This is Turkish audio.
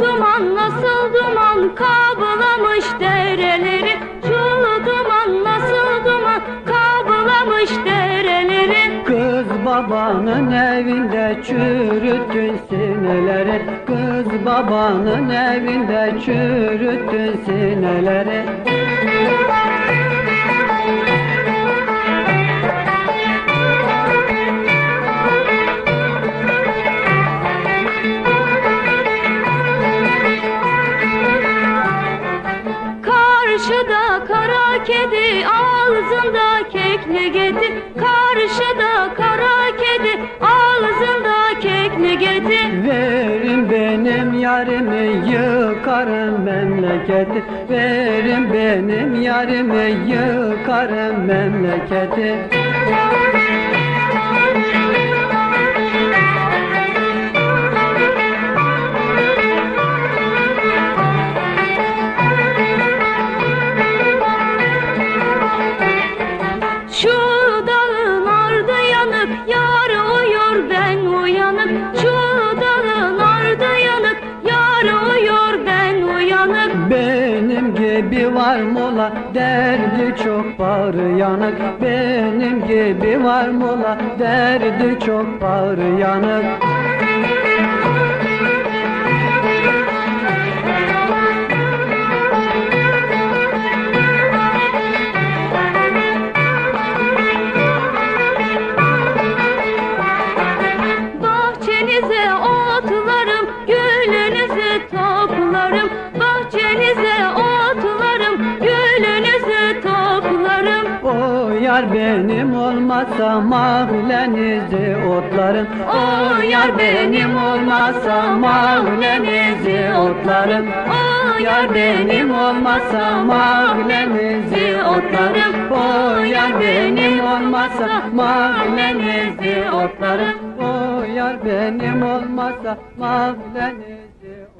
duman nasıl duman kaplamış dereleri? Şu duman nasıl duman kaplamış dereleri? Kız babanın evinde çürüttün sineleri Kız babanın evinde çürüttün sineleri Karşıda kara kedi ağzında kekli geti. Karşıda kara kedi ağzında kekli geti. Verin benim yarimi yıkarım memleketi. Verin benim yarimi yıkarım memleketi gibi var mola derdi çok bağrı yanık. Benim gibi var mola derdi çok bağrı yanık. Bahçenize otlarım, yar benim olmazsa mahallenizi otlarım. O yar benim olmazsa mahallenizi otlarım. O yar benim olmazsa mahallenizi otlarım. O yar benim olmazsa mahallenizi otlarım. O yar benim olmazsa mahallenizi otlarım